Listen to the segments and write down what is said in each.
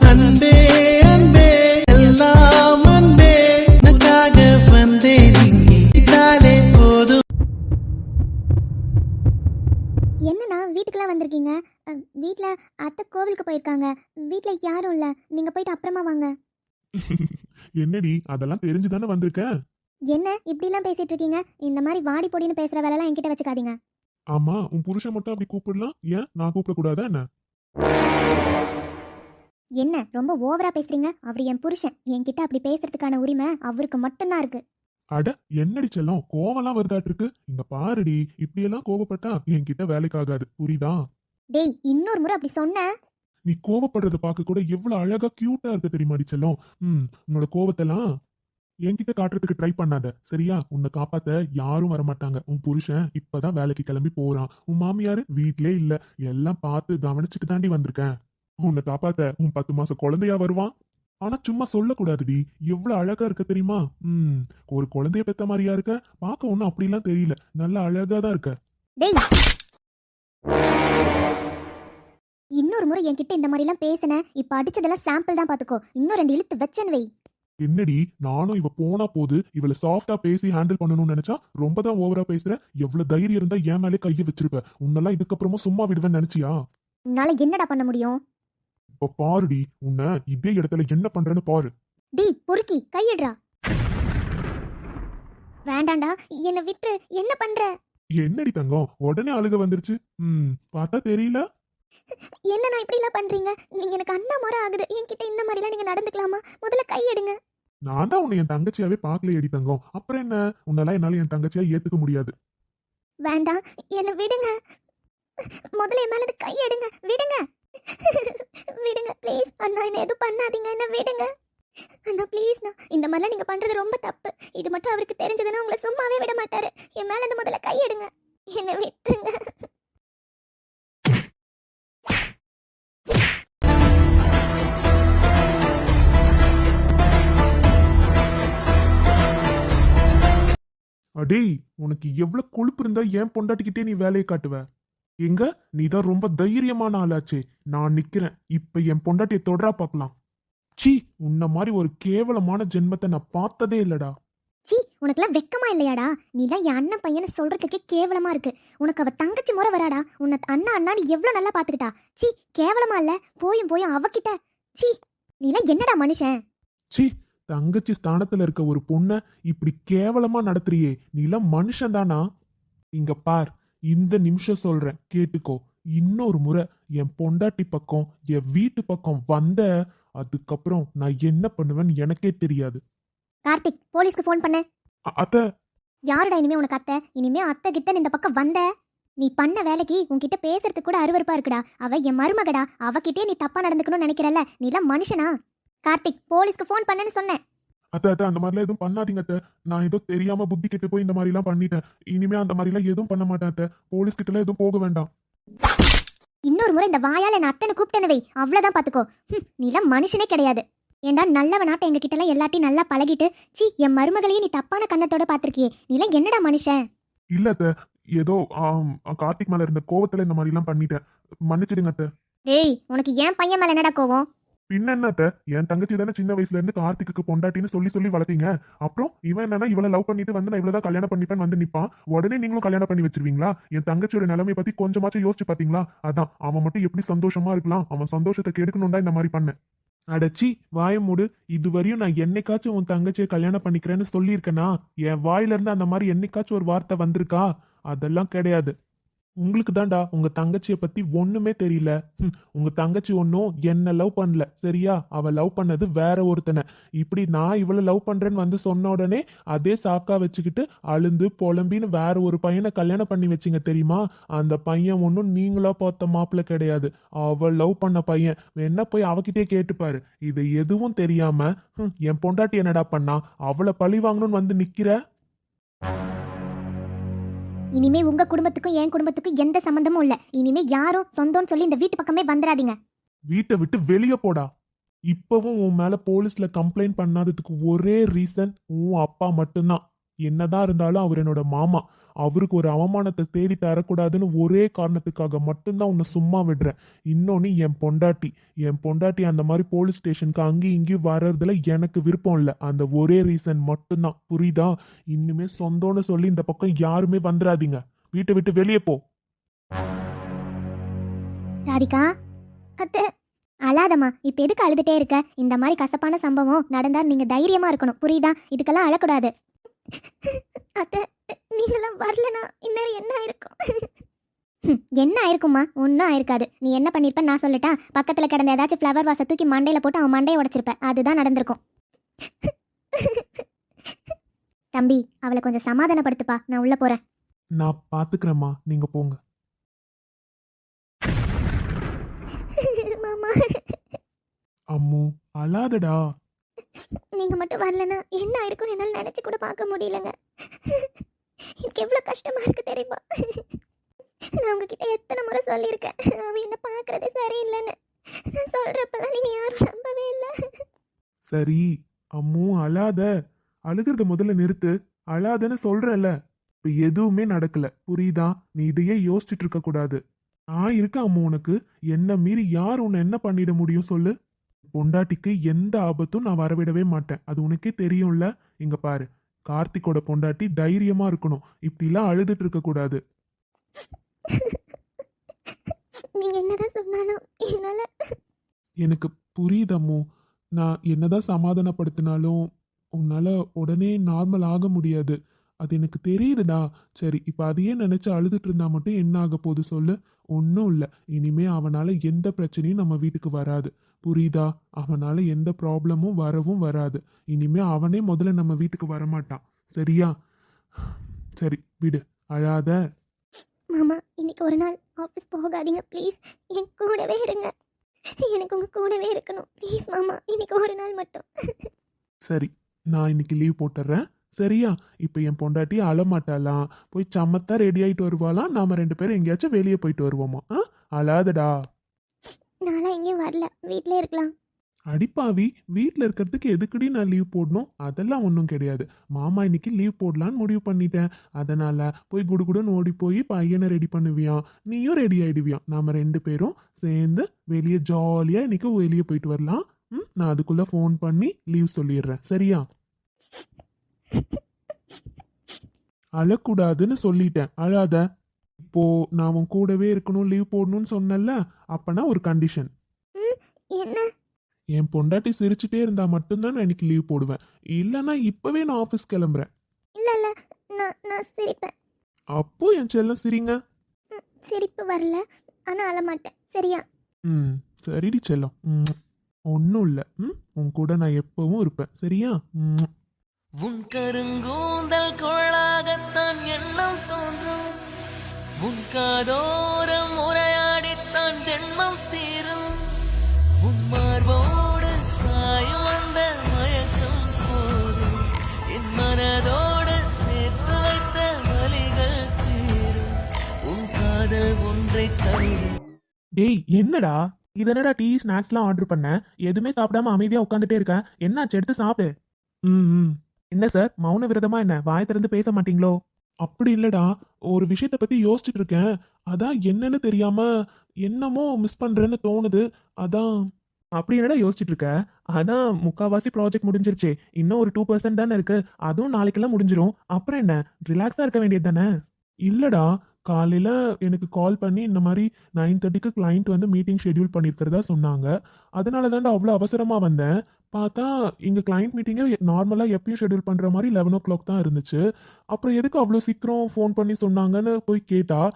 அன்பே அன்பே எல்லாம் அன்பே. உனக்காக வந்தேன் இங்கே. இதாலே போதும். என்னண்ணா வீட்டுக்கெல்லாம் வந்திருக்கீங்க? வீட்டில் அத்தை கோவிலுக்கு போயிருக்காங்க. வீட்டில் யாரும் இல்லை. நீங்கள் போயிட்டு அப்புறமா வாங்க. என்னடி அதெல்லாம் தெரிஞ்சுதானே வந்திருக்க? என்ன இப்படிலாம் பேசிட்டு இருக்கீங்க இந்த மாதிரி வாடி பொடின்னு பேசுகிற வேலைலாம் என்கிட்ட வச்சுக்காதீங்க. ஆமா உன் புருஷன் மட்டும் அப்படி கூப்பிடலாம்? ஏன் நான் கூப்பிடக்கூடாதா என்ன? என்ன ரொம்ப ஓவரா பேசுறீங்க? அவர் என் புருஷன். என்கிட்ட அப்படி பேசுறதுக்கான உரிமை அவருக்கு மட்டும்தான் இருக்கு. அட என்னடி செல்லம்? கோவம்லாம் வருதாட்டு இருக்கு இங்க பாருடி இப்படியெல்லாம் கோவப்பட்டா என்கிட்ட வேலைக்கு ஆகாது புரியுதா? டேய் இன்னொரு முறை அப்படி சொன்ன? நீ கோவப்படுறத பார்க்க கூட எவ்வளவு அழகா கியூட்டா இருக்கு தெரியுமாடி செல்லம்? ம் உன்னோட கோவத்தெல்லாம் என்கிட்ட காட்டுறதுக்கு ட்ரை பண்ணாத. சரியா? உன்னை காப்பாத்த யாரும் வரமாட்டாங்க. உன் புருஷன் இப்பதான் வேலைக்கு கிளம்பி போறான். உன் மாமியாரு வீட்லயே இல்ல. எல்லாம் பார்த்து கவனிச்சுட்டு தாண்டி வந்திருக்கேன். உன்னை காப்பாத்த உன் பத்து மாசம் குழந்தையா வருவான். ஆனா சும்மா சொல்லக்கூடாதுடி. எவ்வளவு அழகா இருக்க தெரியுமா? ம் ஒரு குழந்தைய பெத்த மாதிரியா இருக்க? பார்க்க ஒன்னும் அப்படிலாம் தெரியல. நல்ல அழகா தான் இருக்க. டேய். இன்னொரு முறை என்கிட்ட இந்த மாதிரிலாம் பேசின. இப்ப அடிச்சதெல்லாம் சாம்பிள் தான் பாத்துக்கோ. இன்னும் ரெண்டு இழுத்து வச்சேன்னு வை. என்னடி? நானும் இவ போனா போது இவள சாஃப்டா பேசி ஹேண்டில் பண்ணணும்னு நினைச்சா ரொம்ப தான் ஓவரா பேசுற? எவ்வளவு தைரியம் இருந்தா என் மேலே கையை வச்சிருப்ப. உன்னெல்லாம் இதுக்கப்புறமும் சும்மா விடுவேன்னு நினைச்சியா? உன்னால என்னடா பண்ண முடியும்? இப்ப பாருடி உன்னை இதே இடத்துல என்ன பண்றேன்னு பாரு. டேய் பொறுக்கி கையிடுறா. வேண்டாண்டா என்னை விட்டுரு என்ன பண்ற? என்னடி தங்கம் உடனே அழுக வந்துருச்சு. ம் பார்த்தா தெரியல? என்னண்ணா இப்படிலாம் பண்றீங்க? நீங்க எனக்கு அண்ணா முறை ஆகுது. என்கிட்ட இந்த மாதிரிலாம் நீங்க நடந்துக்கலாமா? முதல்ல கை எடுங்க நான் தான் உன்னை என் தங்கச்சியாவே பார்க்கல எடி தங்கம். அப்புறம் என்ன? உன்னெல்லாம் என்னால என் தங்கச்சியா ஏத்துக்க முடியாது. வேண்டாம் என்னை விடுங்க. முதல்ல என் மேல கை எடுங்க விடுங்க. விடுங்க ப்ளீஸ் அண்ணா என்ன எதுவும் பண்ணாதீங்க. என்ன விடுங்க. அண்ணா ப்ளீஸ்ண்ணா இந்த மாதிரிலாம் நீங்க பண்றது ரொம்ப தப்பு. இது மட்டும் அவருக்கு தெரிஞ்சதுன்னா உங்களை சும்மாவே விட மாட்டாரு. என் மேல இந்த முதல்ல கையெடுங்க என்ன விட்டுருங்க. அடேய் உனக்கு எவ்வளவு கொழுப்பு இருந்தா ஏன் பொண்டாட்டிக்கிட்டே நீ வேலையை காட்டுவ? எங்க? நீ தான் ரொம்ப தைரியமான ஆளாச்சே. நான் நிக்கிறேன். இப்ப என் பொண்டாட்டியை தொடரா பார்க்கலாம். சீ உன்ன மாதிரி ஒரு கேவலமான ஜென்மத்தை நான் பார்த்ததே இல்லடா. சீ உனக்குலாம் வெக்கமா இல்லையாடா? நீலாம் என் அண்ணன் பையனை சொல்றதுக்கே கேவலமா இருக்கு. உனக்கு அவ தங்கச்சி முறை வராடா? உன்னை அண்ணா அண்ணா நீ எவ்வளவு நல்லா பாத்துக்கிட்டா சீ கேவலமா இல்ல? போயும் போயும் அவகிட்ட. சீ நீலாம் என்னடா மனுஷன்? சீ தங்கச்சி ஸ்தானத்துல இருக்க ஒரு பொண்ண இப்படி கேவலமா நடத்துறியே. நீலாம் மனுஷன் தானா இங்க பார். இந்த நிமிஷம் சொல்றேன் கேட்டுக்கோ. இன்னொரு முறை என் பொண்டாட்டி பக்கம் என் வீட்டு பக்கம் வந்த அதுக்கப்புறம் நான் என்ன பண்ணுவேன்னு எனக்கே தெரியாது. கார்த்திக் போலீஸ்க்கு ஃபோன் பண்ணு. அ- அத்தை. யாருடா இனிமே உனக்கு அத்தை? இனிமே அத்தை கிட்ட இந்த பக்கம் வந்த? நீ பண்ண வேலைக்கு உன்கிட்ட பேசுறதுக்கு கூட அருவருப்பா இருக்குடா. அவ என் மருமகடா. அவகிட்டே நீ தப்பா நடந்துக்கணும்னு நினைக்கிறல்ல. நீலாம் மனுஷனா? கார்த்திக் போலீஸ்க்கு ஃபோன் பண்ணுன்னு சொன்னேன். அத்தை அத்தை அந்த மாதிரிலாம் எதுவும் பண்ணாதீங்க அத்தை. நான் ஏதோ தெரியாம புத்தி கெட்டு போய் இந்த மாதிரிலாம் பண்ணிட்டேன். இனிமே அந்த மாதிரிலாம் எதுவும் பண்ண மாட்டேன் அத்தை. போலீஸ் கிட்டலாம் எதுவும் போக வேண்டாம். இன்னொரு முறை இந்த வாயால நான் அத்தனை கூப்பிட்டேன்னு வை. அவ்வளவுதான் பாத்துக்கோ. ஹம், நீலாம் மனுஷனே கிடையாது. ஏண்டா நல்லவனாட்ட எங்க கிட்ட எல்லாம் எல்லாத்தையும் நல்லா பழகிட்டு சீ என் மருமகளையே நீ தப்பான கண்ணத்தோட பாத்திருக்கியே. நீலாம் என்னடா மனுஷன்? இல்ல அத்தை. ஏதோ கார்த்திக் மேல இருந்த கோவத்துல இந்த மாதிரிலாம் பண்ணிட்டேன். மன்னிச்சிடுங்க அத்தை. டேய் உனக்கு ஏன் பையன் மேல என்னடா கோவம்? பின்ன என் தங்கச்சி தானே சின்ன வயசுல இருந்து கார்த்திக்கு பொண்டாட்டின்னு சொல்லி சொல்லி வளர்த்தீங்க. அப்புறம் இவன் என்னன்னா இவளை லவ் பண்ணிட்டு வந்து நான் இவ்வளவுதான் கல்யாணம் பண்ணிப்பேன் வந்து நிப்பான். உடனே நீங்களும் கல்யாணம் பண்ணி வச்சிருவீங்களா? என் தங்கச்சியோட நிலைமை பத்தி கொஞ்சமாச்சும் யோசிச்சு பாத்தீங்களா? அதான் அவன் மட்டும் எப்படி சந்தோஷமா இருக்கலாம்? அவன் சந்தோஷத்தை கெடுக்கணும்டா இந்த மாதிரி பண்ண. அடச்சி வாய மூடு. இதுவரையும் நான் என்னைக்காச்சும் உன் தங்கச்சியை கல்யாணம் பண்ணிக்கிறேன்னு சொல்லியிருக்கேனா? என் வாயில இருந்து அந்த மாதிரி என்னைக்காச்சும் ஒரு வார்த்தை வந்திருக்கா? அதெல்லாம் கிடையாது. உங்களுக்கு தான்டா உங்க தங்கச்சியை பத்தி ஒண்ணுமே தெரியல. உங்க தங்கச்சி ஒன்னும் என்ன லவ் பண்ணல. சரியா? அவ லவ் பண்ணது வேற ஒருத்தனை. இப்படி நான் இவளை லவ் பண்றேன்னு வந்து சொன்ன உடனே அதே சாக்கா வச்சுக்கிட்டு அழுந்து புலம்பின்னு வேற ஒரு பையனை கல்யாணம் பண்ணி வச்சிங்க தெரியுமா? அந்த பையன் ஒன்றும் நீங்களா பார்த்த மாப்பிள்ள கிடையாது. அவ லவ் பண்ண பையன். வேணா போய் அவகிட்டே கேட்டுப்பாரு. இது எதுவும் தெரியாம என் பொண்டாட்டி என்னடா பண்ணா? அவளை பழி வாங்கணும்னு வந்து நிக்கிற? இனிமே உங்க குடும்பத்துக்கும் என் குடும்பத்துக்கும் எந்த சம்பந்தமும் இல்ல. இனிமே யாரும் சொந்தம்னு சொல்லி இந்த வீட்டு பக்கமே வந்துடாதீங்க வீட்டை விட்டு வெளியே போடா. இப்பவும் உன் மேல போலீஸ்ல கம்ப்ளைண்ட் பண்ணாததுக்கு ஒரே ரீசன் உன் அப்பா மட்டும்தான். என்னதான் இருந்தாலும் அவர் என்னோட மாமா. அவருக்கு ஒரு அவமானத்தை தேடி தரக்கூடாதுன்னு ஒரே காரணத்துக்காக மட்டும்தான் உன்னை சும்மா விடுறேன். இன்னொன்று என் பொண்டாட்டி. என் பொண்டாட்டி அந்த மாதிரி போலீஸ் ஸ்டேஷனுக்கு அங்கேயும் இங்கேயும் வர்றதுல எனக்கு விருப்பம் இல்லை. அந்த ஒரே ரீசன் மட்டும்தான். புரியுதா? இன்னுமே சொந்தம்னு சொல்லி இந்த பக்கம் யாருமே வந்துடாதீங்க வீட்டை விட்டு வெளியே போ. ராதிகா அத்தை அழாதம்மா. இப்ப எதுக்கு அழுதுட்டே இருக்க? இந்த மாதிரி கசப்பான சம்பவம் நடந்தா நீங்க தைரியமா இருக்கணும். புரியுதா? இதுக்கெல்லாம் அழக்கூடாது. அத்தை நீங்களாம் வரலனா இன்னும் என்ன ஆயிருக்கும்? என்ன ஆயிருக்குமா ஒன்றும் ஆயிருக்காது. நீ என்ன பண்ணிருப்ப நான் சொல்லட்டா பக்கத்துல கிடந்த ஏதாச்சும் ஃப்ளவர் வாசை தூக்கி மண்டையில போட்டு அவன் மண்டையை உடைச்சிருப்ப அதுதான் நடந்திருக்கும். தம்பி அவளை கொஞ்சம் சமாதானப்படுத்துப்பா. நான் உள்ள போறேன். நான் பாத்துக்கிறேம்மா. நீங்க போங்க. மாமா. அம்மு அழாதடா. நீங்கள் மட்டும் வரலன்னா என்ன ஆயிருக்கும்னு என்னால் நினச்சி கூட பார்க்க முடியலங்க. எனக்கு எவ்வளோ கஷ்டமாக இருக்குது தெரியுமா? நான் உங்ககிட்ட எத்தனை முறை சொல்லியிருக்கேன். அவன் என்ன பார்க்குறதே சரியில்லைன்னு. நான் சொல்கிறப்பெல்லாம் நீங்கள் யாரும் நம்பவே இல்லை. சரி அம்மு அழாத. அழுகிறத முதல்ல நிறுத்து. அழாதன்னு சொல்கிறல்ல இப்போ எதுவுமே நடக்கல. புரியுதா? நீ இதையே யோசிச்சுட்டு இருக்கக்கூடாது நான் இருக்கேன் அம்மு உனக்கு. என்ன மீறி யார் உன்னை என்ன பண்ணிட முடியும் சொல்லு. பொண்டாட்டிக்கு எந்த ஆபத்தும் நான் வரவிடவே மாட்டேன். அது உனக்கே தெரியும்ல? இங்க பாரு. கார்த்திக்கோட பொண்டாட்டி தைரியமா இருக்கணும். இப்படிலாம் அழுதுட்டு இருக்க கூடாது. நீங்க என்னதான் சொன்னாலும் என்னால எனக்கு புரியுது அம்மு. நான் என்னதான் சமாதானப்படுத்தினாலும் உன்னால உடனே நார்மல் ஆக முடியாது. அது எனக்கு தெரியுதுடா. சரி இப்போ அதையே நினைச்சு அழுதுட்டு இருந்தா மட்டும் என்ன ஆக போகுது சொல்லு? ஒன்றும் இல்லை. இனிமே அவனால எந்த பிரச்சனையும் நம்ம வீட்டுக்கு வராது. புரியுதா? அவனால எந்த ப்ராப்ளமும் வரவும் வராது. இனிமே அவனே முதல்ல நம்ம வீட்டுக்கு வரமாட்டான். சரியா? சரி விடு. அழாத. மாமா இன்னைக்கு ஒரு நாள் ஆஃபீஸ் போகாதீங்க ப்ளீஸ். என் கூடவே இருங்க. எனக்கு உங்க கூடவே இருக்கணும். ப்ளீஸ் மாமா இன்னைக்கு ஒரு நாள் மட்டும். சரி நான் இன்னைக்கு லீவ் போட்டுறேன். சரியா? இப்போ என் பொண்டாட்டி அழமாட்டாளாம் போய் சமத்தா ரெடி ஆயிட்டு வருவாளாம் நாம ரெண்டு பேரும் எங்கேயாச்சும் வெளியே போயிட்டு வருவோமா? ஆ? அழாதடா. நான்லாம் எங்கேயும் வரல. வீட்டிலே இருக்கலாம். அடிப்பாவி வீட்டில் இருக்கிறதுக்கு எதுக்குடி நான் லீவ் போடணும்? அதெல்லாம் ஒன்றும் கிடையாது. மாமா இன்னைக்கு லீவ் போடலான்னு முடிவு பண்ணிட்டேன். அதனால் போய் குடுகுடுன்னு ஓடி போய் பையனை ரெடி பண்ணுவியான் நீயும் ரெடி ஆயிடுவியான் நாம் ரெண்டு பேரும் சேர்ந்து வெளியே ஜாலியாக இன்னைக்கு வெளியே போயிட்டு வரலாம். ம் நான் அதுக்குள்ளே ஃபோன் பண்ணி லீவ் சொல்லிடுறேன். சரியா? அழக்கூடாதுன்னு சொல்லிட்டேன். அழாத. இப்போ நான் உன் கூடவே இருக்கணும் லீவ் போடணும்னு சொன்னேன்ல அப்பனா ஒரு கண்டிஷன் என்ன? என் பொண்டாட்டி சிரிச்சுட்டே இருந்தா மட்டும்தான் நான் இன்னைக்கு லீவ் போடுவேன். இல்லைன்னா இப்பவே நான் ஆஃபீஸ் கிளம்புறேன். இல்ல இல்ல நான் நான் சிரிப்பேன். அப்போ என் செல்லம் சிரிங்க. ம், சிரிப்பு வரல ஆனா அழமாட்டேன். சரியா? ம் சரிடி செல்லம். ம் ஒன்றும் இல்லை. ம் உன் கூட நான் எப்பவும் இருப்பேன். சரியா? ம். உன் கருங்கூந்தல் கொள்ளாகத்தான் எண்ணம் தோன்றும் உன் உரையாடித்தான் ஜென்மம் தீரும். உன் சாயம் வந்த மயக்கம் போதும். என் மனதோடு சேர்த்து வைத்த வலிகள் தீரும். உன் காதல் ஒன்றை தவிர டேய் என்னடா? இதனடா டீ ஸ்நாக்ஸ்லாம் ஆர்டர் பண்ண? எதுவுமே சாப்பிடாம அமைதியா உட்காந்துட்டே இருக்கேன் என்னாச்சு? எடுத்து சாப்பிடு. ம் ம். என்ன சார்? மௌன விரதமா என்ன? வாய் திறந்து பேச மாட்டீங்களோ? அப்படி இல்லடா. ஒரு விஷயத்த பத்தி யோசிச்சுட்டு இருக்கேன் அதான் என்னன்னு தெரியாம என்னமோ மிஸ் பண்றேன்னு தோணுது. அதான் அப்படி என்னடா யோசிச்சுட்டு இருக்க அதான் முக்காவாசி ப்ராஜெக்ட் முடிஞ்சிருச்சு. இன்னும் ஒரு டூ பர்சன்ட் தானே இருக்கு. அதுவும் நாளைக்கெல்லாம் முடிஞ்சிரும். அப்புறம் என்ன? ரிலாக்ஸா இருக்க வேண்டியது தானே? இல்லடா. காலையில் எனக்கு கால் பண்ணி இந்த மாதிரி நைன் தேர்ட்டிக்கு கிளைண்ட் வந்து மீட்டிங் ஷெட்யூல் பண்ணியிருக்கிறதா சொன்னாங்க. அதனால தான்டா அவ்வளோ அவசரமாக வந்தேன். பார்த்தா இங்கே கிளைண்ட் மீட்டிங்கே நார்மலாக எப்பயும் ஷெட்யூல் பண்ணுற மாதிரி லெவன் ஓ கிளாக் தான் இருந்துச்சு. அப்புறம் எதுக்கு அவ்வளோ சீக்கிரம் ஃபோன் பண்ணி சொன்னாங்கன்னு போய் கேட்டால்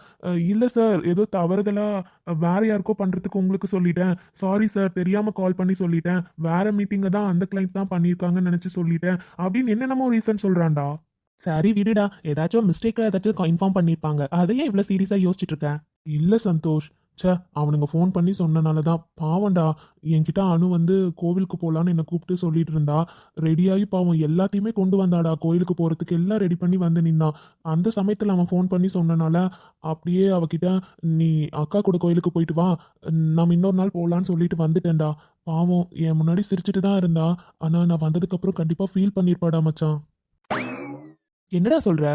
இல்லை சார் ஏதோ தவறுதலாக வேறு யாருக்கோ பண்ணுறதுக்கு உங்களுக்கு சொல்லிட்டேன். சாரி சார் தெரியாமல் கால் பண்ணி சொல்லிட்டேன். வேறு மீட்டிங்கை தான் அந்த கிளைண்ட் தான் பண்ணியிருக்காங்கன்னு நினச்சி சொல்லிட்டேன். அப்படின்னு என்னென்னமோ ரீசன் சொல்கிறான்டா சரி விடுடா. ஏதாச்சும் மிஸ்டேக்கில் ஏதாச்சும் இன்ஃபார்ம் பண்ணியிருப்பாங்க அதையே இவ்வளோ சீரியஸாக யோசிச்சுட்டு இருக்கேன் இல்லை சந்தோஷ். சே அவனுங்க ஃபோன் பண்ணி சொன்னனால தான் பாவம்டா. என்கிட்ட அனு வந்து கோவிலுக்கு போகலான்னு என்னை கூப்பிட்டு சொல்லிட்டு இருந்தா. ரெடியாகி பாவம் எல்லாத்தையுமே கொண்டு வந்தாடா. கோயிலுக்கு போகிறதுக்கு எல்லாம் ரெடி பண்ணி வந்து நின்னான் அந்த சமயத்தில் அவன் ஃபோன் பண்ணி சொன்னனால அப்படியே அவகிட்ட நீ அக்கா கூட கோயிலுக்கு போயிட்டு வா. நம்ம இன்னொரு நாள் போகலான்னு சொல்லிட்டு வந்துட்டேன்டா. பாவம் என் முன்னாடி சிரிச்சிட்டு தான் இருந்தா. ஆனால் நான் வந்ததுக்கப்புறம் கண்டிப்பாக ஃபீல் பண்ணியிருப்பாடா மச்சான். என்னடா சொல்ற?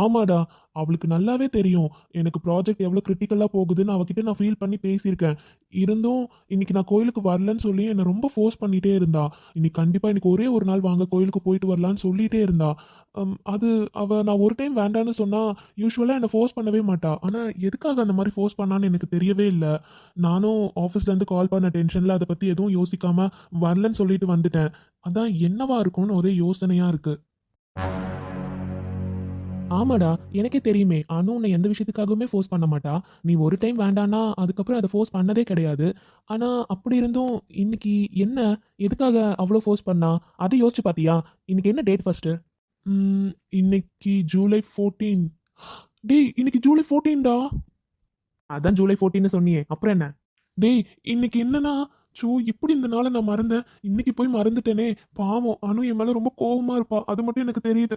ஆமாடா அவளுக்கு நல்லாவே தெரியும். எனக்கு ப்ராஜெக்ட் எவ்வளோ கிரிட்டிக்கலாக போகுதுன்னு அவகிட்ட நான் ஃபீல் பண்ணி பேசியிருக்கேன். இருந்தும் இன்னைக்கு நான் கோயிலுக்கு வரலன்னு சொல்லி என்னை ரொம்ப ஃபோர்ஸ் பண்ணிட்டே இருந்தா. இன்னைக்கு கண்டிப்பாக இன்னைக்கு ஒரே ஒரு நாள் வாங்க கோயிலுக்கு போயிட்டு வரலான்னு சொல்லிட்டே இருந்தா. அது அவ நான் ஒரு டைம் வேண்டான்னு சொன்னா யூஸ்வலாக என்னை ஃபோர்ஸ் பண்ணவே மாட்டா. ஆனால் எதுக்காக அந்த மாதிரி ஃபோர்ஸ் பண்ணான்னு எனக்கு தெரியவே இல்லை. நானும் ஆஃபீஸ்லேருந்து கால் பண்ண டென்ஷனில் அதை பற்றி எதுவும் யோசிக்காமல் வரலன்னு சொல்லிட்டு வந்துட்டேன். அதான் என்னவா இருக்கும்னு ஒரே யோசனையாக இருக்குது ஆமாடா எனக்கே தெரியுமே. அனு உன்னை எந்த விஷயத்துக்காகவுமே ஃபோர்ஸ் பண்ண மாட்டா. நீ ஒரு டைம் வேண்டானா அதுக்கப்புறம் அதை ஃபோர்ஸ் பண்ணதே கிடையாது. ஆனால் அப்படி இருந்தும் இன்னைக்கு என்ன எதுக்காக அவ்வளோ ஃபோர்ஸ் பண்ணா? அதை யோசிச்சு பார்த்தியா இன்னைக்கு என்ன டேட் ஃபஸ்ட்டு இன்னைக்கு ஜூலை ஃபோர்டீன் டேய் இன்னைக்கு ஜூலை ஃபோர்டீன்டா அதான் ஜூலை 14 சொன்னியே. அப்புறம் என்ன? டேய் இன்னைக்கு என்னன்னா சோ இப்படி இந்த நாளை நான் மறந்தேன். இன்னைக்கு போய் மறந்துட்டேனே. பாவம் அனு என் மேலே ரொம்ப கோபமாக இருப்பா. அது மட்டும் எனக்கு தெரியுது.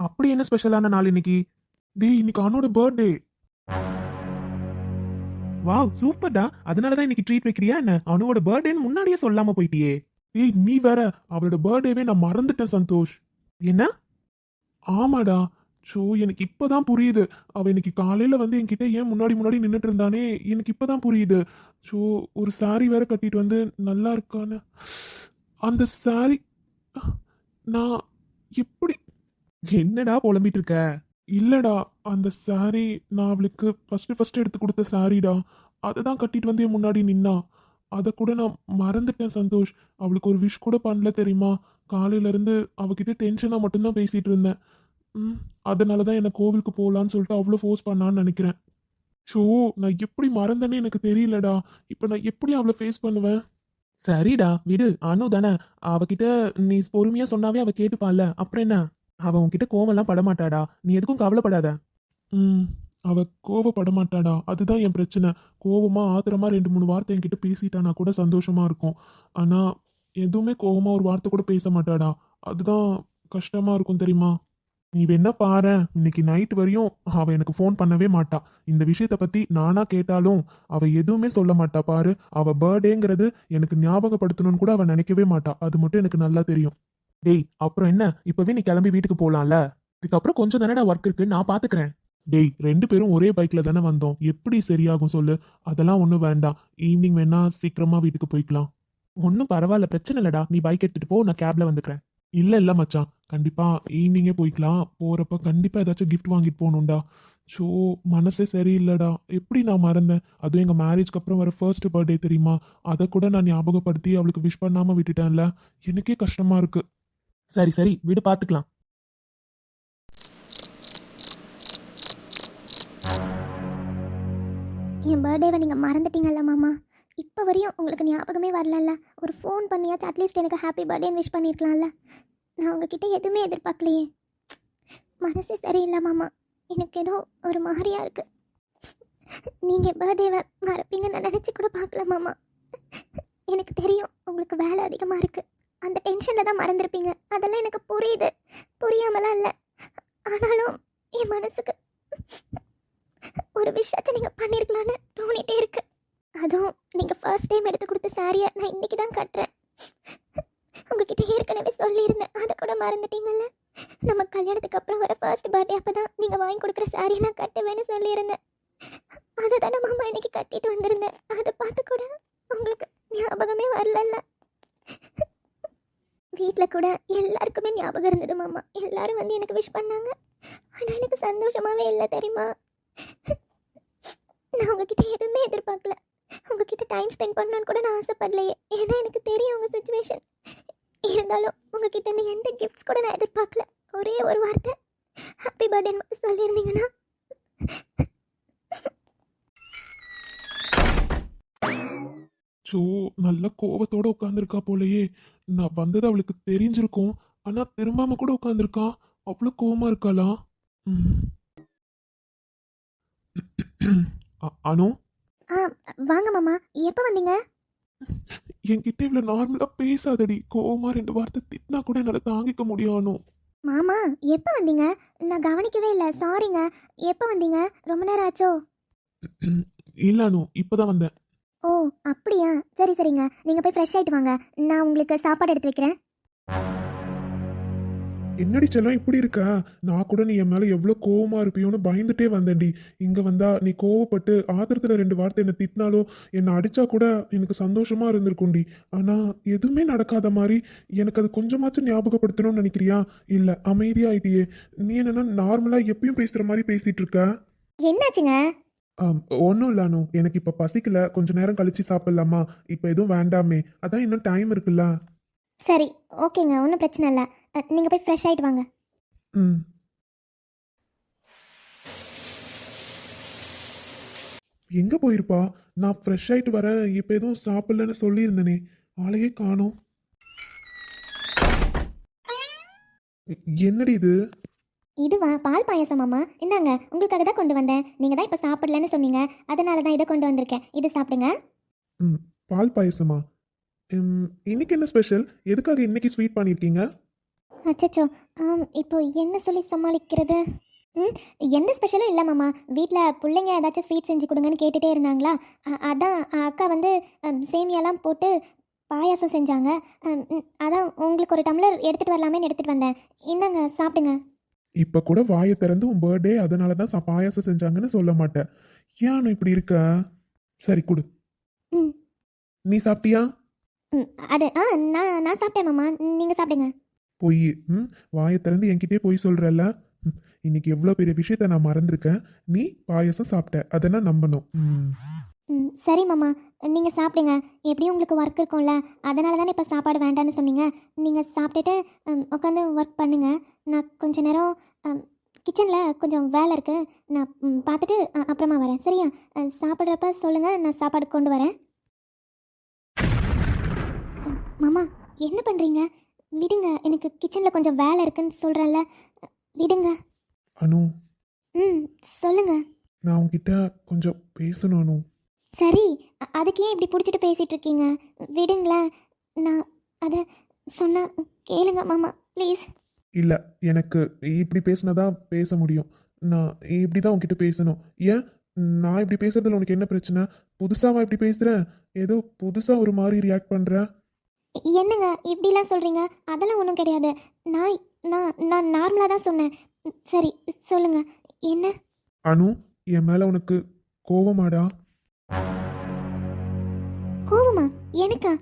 அப்படி என்ன ஸ்பெஷலான நாள் இன்னைக்கு? டேய் இன்னைக்கு அனோட பர்த்டே வாவ் சூப்பர்டா அதனால தான் இன்னைக்கு ட்ரீட் வைக்கிறியா என்ன? அவனோட பர்த்டேன்னு முன்னாடியே சொல்லாம போயிட்டியே. டேய் நீ வேற. அவளோட பர்த்டேவே நான் மறந்துட்டேன் சந்தோஷ். என்ன? ஆமாடா. சோ எனக்கு இப்பதான் புரியுது. அவள் இன்னைக்கு காலையில வந்து என்கிட்ட ஏன் முன்னாடி முன்னாடி நின்றுட்டு இருந்தானே? எனக்கு இப்பதான் புரியுது. சோ ஒரு சாரி வேற கட்டிட்டு வந்து நல்லா இருக்கான்னு. அந்த சாரி நான் எப்படி என்னடா புலம்பிட்டு இருக்க இல்லடா அந்த சாரி நான் அவளுக்கு ஃபர்ஸ்ட் ஃபர்ஸ்ட் எடுத்து கொடுத்த சாரிடா அதை தான் கட்டிட்டு வந்து முன்னாடி நின்னா. அதை கூட நான் மறந்துட்டேன் சந்தோஷ். அவளுக்கு ஒரு விஷ் கூட பண்ணல தெரியுமா? காலையிலேருந்து அவகிட்ட டென்ஷனாக மட்டும்தான் பேசிகிட்டு இருந்தேன். ம் அதனால தான் என்னை கோவிலுக்கு போகலான்னு சொல்லிட்டு அவ்வளோ ஃபோர்ஸ் பண்ணான்னு நினைக்கிறேன். ஷோ நான் எப்படி மறந்தேனே எனக்கு தெரியலடா. இப்போ நான் எப்படி அவளை ஃபேஸ் பண்ணுவேன்? சரிடா விடு. அனு தானே. அவகிட்ட நீ பொறுமையாக சொன்னாவே அவள் கேட்டுப்பாள்ல. அப்புறம் என்ன? அவ உன்கிட்ட கோவம்லாம் படமாட்டாடா. நீ எதுக்கும் கவலைப்படாத. ம் அவ கோவப்பட மாட்டாடா அதுதான் என் பிரச்சனை. கோவமா ஆத்திரமா ரெண்டு மூணு வார்த்தை என்கிட்ட பேசிட்டானா கூட சந்தோஷமா இருக்கும். ஆனா எதுவுமே கோவமா ஒரு வார்த்தை கூட பேச மாட்டாடா. அதுதான் கஷ்டமா இருக்கும் தெரியுமா? நீ வேணா பாரு. இன்னைக்கு நைட் வரையும் அவ எனக்கு ஃபோன் பண்ணவே மாட்டா. இந்த விஷயத்த பத்தி நானா கேட்டாலும் அவ எதுவுமே சொல்ல மாட்டா. பாரு அவ பர்த்டேங்கிறது எனக்கு ஞாபகப்படுத்தணும்னு கூட அவ நினைக்கவே மாட்டா. அது மட்டும் எனக்கு நல்லா தெரியும். டேய் அப்புறம் என்ன? இப்பவே நீ கிளம்பி வீட்டுக்கு போலாம்ல? இதுக்கப்புறம் கொஞ்சம் தானடா ஒர்க் இருக்கு நான் பாத்துக்கிறேன். டேய் ரெண்டு பேரும் ஒரே பைக்ல தானே வந்தோம். எப்படி சரியாகும் சொல்லு? அதெல்லாம் ஒன்றும் வேண்டாம். ஈவினிங் வேணா சீக்கிரமா வீட்டுக்கு போய்க்கலாம். ஒன்றும் பரவாயில்ல பிரச்சனை இல்லடா. நீ பைக் எடுத்துட்டு போ நான் கேப்ல வந்துக்கிறேன். இல்ல இல்ல மச்சான். கண்டிப்பா ஈவினிங்கே போய்க்கலாம். போறப்ப கண்டிப்பா ஏதாச்சும் கிஃப்ட் வாங்கிட்டு போகணும்டா. ஸோ மனசே சரியில்லைடா. எப்படி நான் மறந்தேன்? அதுவும் எங்கள் மேரேஜ்க்கு அப்புறம் வர ஃபர்ஸ்ட் பர்த்டே தெரியுமா? அதை கூட நான் ஞாபகப்படுத்தி அவளுக்கு விஷ் பண்ணாமல் விட்டுட்டேன்ல. எனக்கே கஷ்டமாக இருக்குது சரி சரி வீடு பார்த்துக்கலாம் என் பர்த்டேவை நீங்கள் மறந்துட்டீங்கல்ல மாமா? இப்போ வரையும் உங்களுக்கு ஞாபகமே வரலல்ல. ஒரு ஃபோன் பண்ணியாச்சும் அட்லீஸ்ட் எனக்கு ஹாப்பி பர்த்டேன்னு விஷ் பண்ணியிருக்கலாம்ல நான் உங்ககிட்ட எதுவுமே எதிர்பார்க்கலையே. மனசே சரியில்லை மாமா. எனக்கு ஏதோ ஒரு மாதிரியாக இருக்குது நீங்கள் பர்த்டேவை மறப்பீங்கன்னு நான் நினச்சி கூட பார்க்கல மாமா. எனக்கு தெரியும் உங்களுக்கு வேலை அதிகமாக இருக்குது அந்த டென்ஷனில் தான் மறந்துருப்பீங்க. அதெல்லாம் எனக்கு புரியுது. புரியாமலாம் இல்லை. ஆனாலும் என் மனசுக்கு ஒரு விஷயத்தை நீங்கள் பண்ணியிருக்கலான்னு தோணிட்டே இருக்கு. அதுவும் நீங்கள் ஃபர்ஸ்ட் டைம் எடுத்து கொடுத்த சாரியை நான் இன்னைக்கு தான் கட்டுறேன். உங்ககிட்ட ஏற்கனவே சொல்லியிருந்தேன். அதை கூட மறந்துட்டீங்கல்ல? நம்ம கல்யாணத்துக்கு அப்புறம் வர ஃபர்ஸ்ட் பர்த்டே அப்போ தான் நீங்கள் வாங்கி கொடுக்குற சாரியை நான் கட்டுவேன்னு சொல்லியிருந்தேன் அதை தானே மாமா இன்னைக்கு கட்டிட்டு வந்திருந்தேன் அதை பார்த்து கூட உங்களுக்கு ஞாபகமே வரலல்ல வீட்டில் கூட எல்லாருக்குமே ஞாபகம் இருந்தது மாமா எல்லாரும் வந்து எனக்கு விஷ் பண்ணாங்க ஆனால் எனக்கு சந்தோஷமாவே இல்லை தெரியுமா நான் உங்ககிட்ட எதுவுமே எதிர்பார்க்கல உங்ககிட்ட டைம் ஸ்பெண்ட் பண்ணணும்னு கூட நான் ஆசைப்படலையே ஏன்னா எனக்கு தெரியும் உங்கள் சுச்சுவேஷன் இருந்தாலும் உங்ககிட்ட எந்த கிஃப்ட்ஸ் கூட நான் எதிர்பார்க்கல. ஒரே ஒரு வார்த்தை. ஹாப்பி பர்த்டேன்னு மட்டும் சொல்லியிருந்தீங்கன்னா. ஸோ நல்ல கோவத்தோட உட்காந்துருக்கா போலயே. நான் வந்தது அவளுக்கு தெரிஞ்சிருக்கும். ஆனா திரும்பாம கூட உட்காந்துருக்கா அவ்வளோ கோவமா இருக்காளா? அனு? வாங்க மாமா. எப்போ வந்தீங்க? என்கிட்ட இவ்வளோ நார்மலாக பேசாதடி. கோவமா ரெண்டு வார்த்தை திட்டினா கூட என்னால் தாங்கிக்க முடியும் அனு மாமா எப்போ வந்தீங்க? நான் கவனிக்கவே இல்லை. சாரிங்க எப்போ வந்தீங்க? ரொம்ப நேரம் ஆச்சோ? இல்லை அனு இப்போதான் வந்தேன். ஓ அப்படியா? சரி சரிங்க. நீங்கள் போய் ஃப்ரெஷ் ஆகிட்டு வாங்க. நான் உங்களுக்கு சாப்பாடு எடுத்து வைக்கிறேன். என்னடி செல்லம் இப்படி இருக்க? நான் கூட நீ என் மேல எவ்வளவு கோவமா இருப்பியோன்னு பயந்துட்டே வந்தேன்டி. இங்க வந்தா நீ கோவப்பட்டு ஆத்திரத்துல ரெண்டு வார்த்தை என்ன திட்டினாலோ என்னை அடிச்சா கூட எனக்கு சந்தோஷமா இருந்திருக்கும்டி. ஆனா எதுவுமே நடக்காத மாதிரி எனக்கு அது கொஞ்சமாச்சும் ஞாபகப்படுத்தணும்னு நினைக்கிறியா? இல்ல அமைதியாயிட்டியே. நீ என்னன்னா நார்மலா எப்பயும் பேசுற மாதிரி பேசிட்டு இருக்க. என்னாச்சுங்க? ஒன்றும் இல்லை அனு. எனக்கு இப்போ பசிக்கல. கொஞ்ச நேரம் கழிச்சு சாப்பிடலாமா? இப்போ எதுவும் வேண்டாமே. அதான் இன்னும் டைம் இருக்குல்ல? சரி ஓகேங்க. ஒன்றும் பிரச்சனை இல்லை. நீங்கள் போய் ஃப்ரெஷ் ஆகிட்டு வாங்க. ம். எங்க போயிருப்பா? நான் ஃப்ரெஷ் ஆயிட்டு வரேன் இப்போ எதுவும் சாப்பிடலன்னு சொல்லியிருந்தேனே. ஆளையே காணோம். என்னடி இது? இதுவா? பால் பாயாசம் மாமா. இந்தாங்க உங்களுக்காக தான் கொண்டு வந்தேன். நீங்கள் தான் இப்போ சாப்பிடலன்னு சொன்னீங்க. அதனால தான் இதை கொண்டு வந்திருக்கேன். இது சாப்பிடுங்க. ம் பால் பாயசமா? இன்னைக்கு என்ன ஸ்பெஷல் எதுக்காக இன்னைக்கு ஸ்வீட் பண்ணியிருக்கீங்க? ஆம் இப்போ என்ன சொல்லி சமாளிக்கிறது? ம் எந்த ஸ்பெஷலும் இல்லை மாமா. வீட்டில் பிள்ளைங்க ஏதாச்சும் ஸ்வீட் செஞ்சு கொடுங்கன்னு கேட்டுகிட்டே இருந்தாங்களா? அதான் அக்கா வந்து சேமியாலாம் போட்டு பாயாசம் செஞ்சாங்க. அதான் உங்களுக்கு ஒரு டம்ளர் எடுத்துகிட்டு வரலாமேன்னு எடுத்துகிட்டு வந்தேன். இந்தாங்க சாப்பிடுங்க. இப்போ கூட வாயை திறந்து உன் பர்த்டே அதனால தான் பாயாசம் செஞ்சாங்கன்னு சொல்ல மாட்டேன். ஏன் இப்படி இருக்க? சரி கொடு. ம். நீ சாப்பிட்டியா? அது ஆ நான் நான் சாப்பிட்டேன் மாமா. நீங்கள் சாப்பிடுங்க. பொய். ம்? வாயை திறந்து என்கிட்டயே பொய் சொல்கிறல்ல இன்னைக்கு எவ்வளோ பெரிய விஷயத்த நான் மறந்துருக்கேன். நீ பாயசம் சாப்பிட்ட. அதை நான் நம்பணும். ம். ம். சரி மாமா. நீங்கள் சாப்பிடுங்க. எப்படியும் உங்களுக்கு ஒர்க் இருக்கும்ல. அதனால தானே இப்போ சாப்பாடு வேண்டான்னு சொன்னீங்க. நீங்கள் சாப்பிட்டுட்டு உட்காந்து ஒர்க் பண்ணுங்கள் நான் கொஞ்ச நேரம் கிச்சனில் கொஞ்சம் வேலை இருக்குது நான் பார்த்துட்டு அப்புறமா வரேன். சரியா? சாப்பிட்றப்ப சொல்லுங்கள் நான் சாப்பாடு கொண்டு வரேன். மாமா என்ன பண்ணுறீங்க விடுங்க எனக்கு கிச்சனில் கொஞ்சம் வேலை இருக்குன்னு சொல்கிறேன்ல விடுங்க. அனு. ம் சொல்லுங்கள் நான் உன்கிட்ட கொஞ்சம் பேசணும் அனு. சரி அ- அதுக்கு ஏன் இப்படி பிடிச்சிட்டு பேசிட்டு இருக்கீங்க? விடுங்களேன். நான் அதை சொன்னா கேளுங்க மாமா ப்ளீஸ். இல்லை எனக்கு இப்படி பேசினாதான் பேச முடியும். நான் இப்படி தான் உன்கிட்ட பேசணும். ஏன்? நான் இப்படி பேசுறதுல உனக்கு என்ன பிரச்சனை? புதுசாவா இப்படி பேசுகிறேன் ஏதோ புதுசாக ஒரு மாதிரி ரியாக்ட் பண்ணுற என்னங்க இப்படிலாம் சொல்கிறீங்க அதெல்லாம் ஒன்றும் கிடையாது. நான் நான் நான் நார்மலாக தான் சொன்னேன். சரி சொல்லுங்க. என்ன? அனு என் மேலே உனக்கு கோவமாடா? கோவமா? எனக்கா?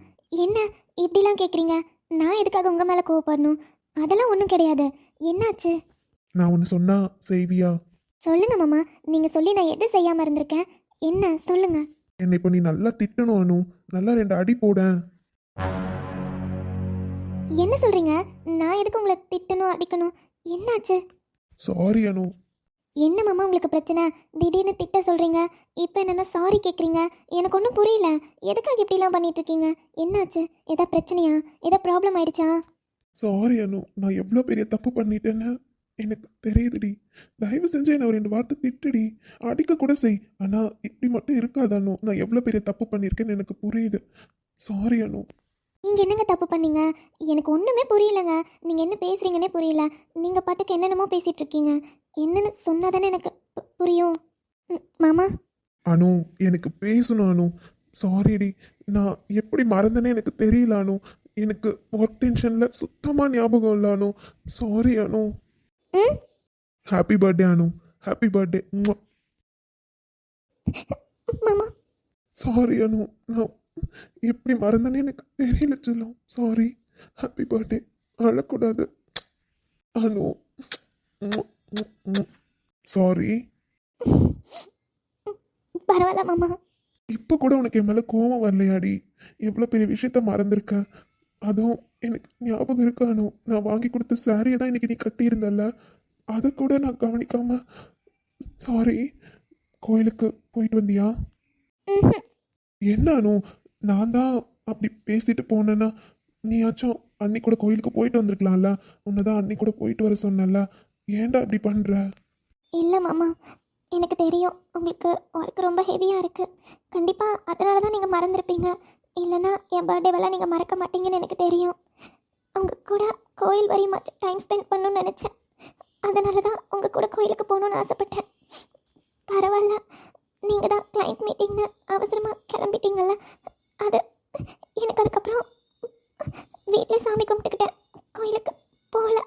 என்ன இப்படிலாம் கேட்குறீங்க நான் எதுக்காக உங்கள் மேலே கோவப்படணும்? அதெல்லாம் ஒன்றும் கிடையாது. என்னாச்சு? நான் ஒன்று சொன்னா செய்வியா? சொல்லுங்க மாமா. நீங்கள் சொல்லி நான் எது செய்யாமல் இருந்திருக்கேன்? என்ன? சொல்லுங்க. என்னை இப்போ நீ நல்லா திட்டணும் அனு. நல்லா ரெண்டு அடி போடேன் என்ன சொல்கிறீங்க நான் எதுக்கு உங்களை திட்டணும் அடிக்கணும்? என்னாச்சு? சாரி அனு. என்ன மாமா உங்களுக்கு பிரச்சனை? திடீர்னு திட்ட சொல்றீங்க. இப்போ என்னன்னா சாரி கேட்குறீங்க எனக்கு ஒன்றும் புரியல. எதுக்காக இப்படிலாம் பண்ணிட்டு இருக்கீங்க என்னாச்சு? ஏதா பிரச்சனையா? ஏதா ப்ராப்ளம் ஆயிடுச்சா? சாரி அனு. நான் எவ்வளோ பெரிய தப்பு பண்ணிட்டேன்னு எனக்கு தெரியுதுடி. தயவு செஞ்சு என்னை ஒரு ரெண்டு வார்த்தை திட்டுடி. அடிக்க கூட செய். ஆனால் இப்படி மட்டும் இருக்காது அனு. நான் எவ்வளோ பெரிய தப்பு பண்ணியிருக்கேன்னு எனக்கு புரியுது. சாரி அனு. நீங்கள் என்னங்க தப்பு பண்ணீங்க? எனக்கு ஒன்றுமே புரியலங்க. நீங்கள் என்ன பேசுறீங்கன்னே புரியல. நீங்கள் பாட்டுக்கு என்னென்னமோ பேசிட்டு இருக்கீங்க. என்னன்னு சொன்னாதானே எனக்கு பு- புரியும். மாமா? அனு எனக்கு பேசணும் அனு. சாரிடி நான் எப்படி மறந்தேனே எனக்கு தெரியல அனு. எனக்கு ஒர்க் டென்ஷனில் சுத்தமாக ஞாபகம் இல்லை Anu. Sorry Anu. Happy birthday Anu. Happy birthday மாமா? சாரி அனு. நான் எப்படி மறந்தேனே எனக்கு தெரியல சொல்லும். சாரி ஹாப்பி பர்த்டே அழக்கூடாது. அனு. சாரி பரவாயில்ல மாமா. இப்போ கூட உனக்கு என் மேலே கோவம் வரலையாடி? எவ்வளோ பெரிய விஷயத்த மறந்துருக்க? அதுவும் எனக்கு ஞாபகம் இருக்கா அனு. நான் வாங்கி கொடுத்த சாரியை தான் இன்னைக்கு நீ கட்டியிருந்தல்ல. அதை கூட நான் கவனிக்காம. சாரி கோயிலுக்கு போயிட்டு வந்தியா? ம்ஹும். நான் தான் அப்படி பேசிட்டு போனேன்னா நீயாச்சும் அன்னி கூட கோயிலுக்கு போயிட்டு வந்திருக்கலாம்ல? உன்னை தான் அன்னி கூட போயிட்டு வர சொன்னல ஏன்டா அப்படி பண்ற? இல்லை மாமா. எனக்கு தெரியும். உங்களுக்கு ஒர்க் ரொம்ப ஹெவியாக இருக்குது கண்டிப்பாக அதனால தான் நீங்கள் மறந்துருப்பீங்க. இல்லைன்னா என் பர்த்டேவெல்லாம் நீங்கள் மறக்க மாட்டீங்கன்னு எனக்கு தெரியும். உங்கள் கூட கோயில் வரையுமாச்சும் டைம் ஸ்பெண்ட் பண்ணணும்னு நினச்சேன். அதனால தான் உங்கள் கூட கோயிலுக்கு போகணுன்னு ஆசைப்பட்டேன். பரவாயில்ல. நீங்கள் தான் கிளைண்ட் மீட்டிங் அவசரமாக கிளம்பிட்டீங்கல்ல அது எனக்கு அதுக்கப்புறம் வீட்டில் சாமி கும்பிட்டுக்கிட்டேன் கோயிலுக்கு போகல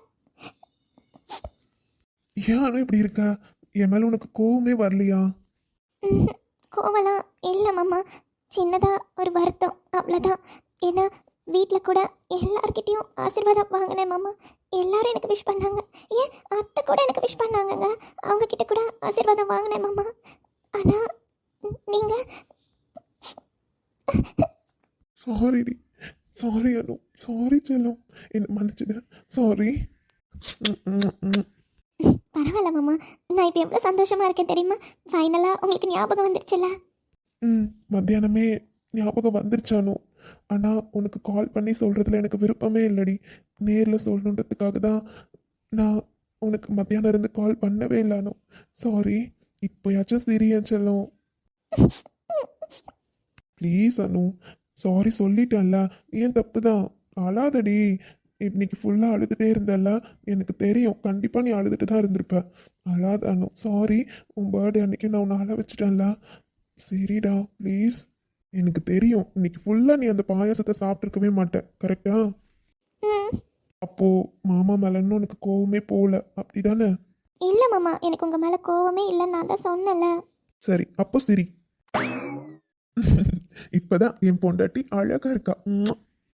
ஏன் அனு இப்படி இருக்க? என் மேல உனக்கு கோவமே வரலையா. கோவலாம் இல்லை மாமா. சின்னதாக ஒரு வருத்தம். அவ்வளோதான் ஏன்னா வீட்டில் கூட எல்லார்கிட்டேயும் ஆசீர்வாதம் வாங்கினேன் மாமா. எல்லாரும் எனக்கு விஷ் பண்ணாங்க. ஏன்? அத்தை கூட எனக்கு விஷ் பண்ணாங்கங்க. அவங்க கிட்ட கூட ஆசீர்வாதம் வாங்கினேன் மாமா. ஆனால் நீங்கள் சாரிடி சாரி அனு. சாரி செல்லம். என்ன மன்னிச்சிடு சாரி பரவாயில்ல மாமா. நான் இப்போ எவ்வளோ சந்தோஷமாக இருக்கேன் தெரியுமா? ஃபைனலாக உங்களுக்கு ஞாபகம் வந்துருச்சுல்ல ம் மத்தியானமே ஞாபகம் வந்துருச்சானோ ஆனால் உனக்கு கால் பண்ணி சொல்கிறதுல எனக்கு விருப்பமே இல்லடி. நேரில் சொல்லணுன்றதுக்காக தான் நான் உனக்கு மத்தியானம் இருந்து கால் பண்ணவே இல்லானோ சாரி இப்போயாச்சும் சிரியன் செல்லும். ப்ளீஸ் அனு சாரி சொல்லிட்டேன்ல. ஏன் தப்பு தான்? அழாதடி. இன்னைக்கு ஃபுல்லாக அழுதுகிட்டே இருந்தல்ல? எனக்கு தெரியும். கண்டிப்பாக நீ அழுதுட்டு தான் இருந்திருப்ப. அழாத அனு. சாரி உன் பர்த்டே அன்னைக்கு நான் உன்னை அழ வச்சுட்டேன்ல. சரிடா. ப்ளீஸ் எனக்கு தெரியும். இன்னைக்கு ஃபுல்லாக நீ அந்த பாயாசத்தை சாப்பிட்ருக்கவே மாட்டேன் கரெக்டா ம். அப்போ மாமா மேலன்னு உனக்கு கோவமே போகல அப்படிதானே? இல்லை மாமா. எனக்கு உங்கள் மேலே கோவமே இல்லைன்னு நான் தான் சொன்னேன்ல. சரி. அப்போ சரி. இப்பதான் என் பொண்டாட்டி அழகா இருக்கா.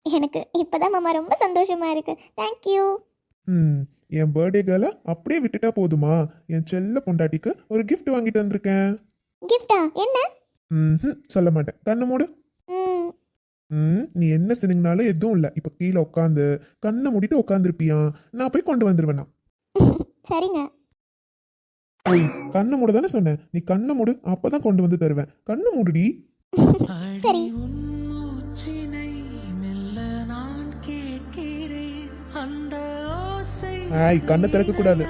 எனக்கு இப்போதான் மாமா ரொம்ப சந்தோஷமாக இருக்குது தேங்க்யூ ம் என் பர்த்டே கேர்ளை அப்படியே விட்டுட்டா போதுமா? என் செல்ல பொண்டாட்டிக்கு ஒரு gift வாங்கிட்டு வந்திருக்கேன். கிஃப்டா என்ன? ம் சொல்ல மாட்டேன். கண்ணு மூடு. ம். ம் நீ என்ன சினுங்கினாலும் எதுவும் இல்லை. இப்போ கீழே உட்காந்து கண்ணை மூடிட்டு உட்காந்துருப்பியா நான் போய் கொண்டு வந்துருவேண்ணா சரிங்க. ஓய் கண்ணை மூட தானே சொன்னேன். நீ கண்ணை மூடு அப்பதான் கொண்டு வந்து தருவேன். கண்ணை மூடுடி. சரி. ஆய், கண்ணை திறக்கக்கூடாது.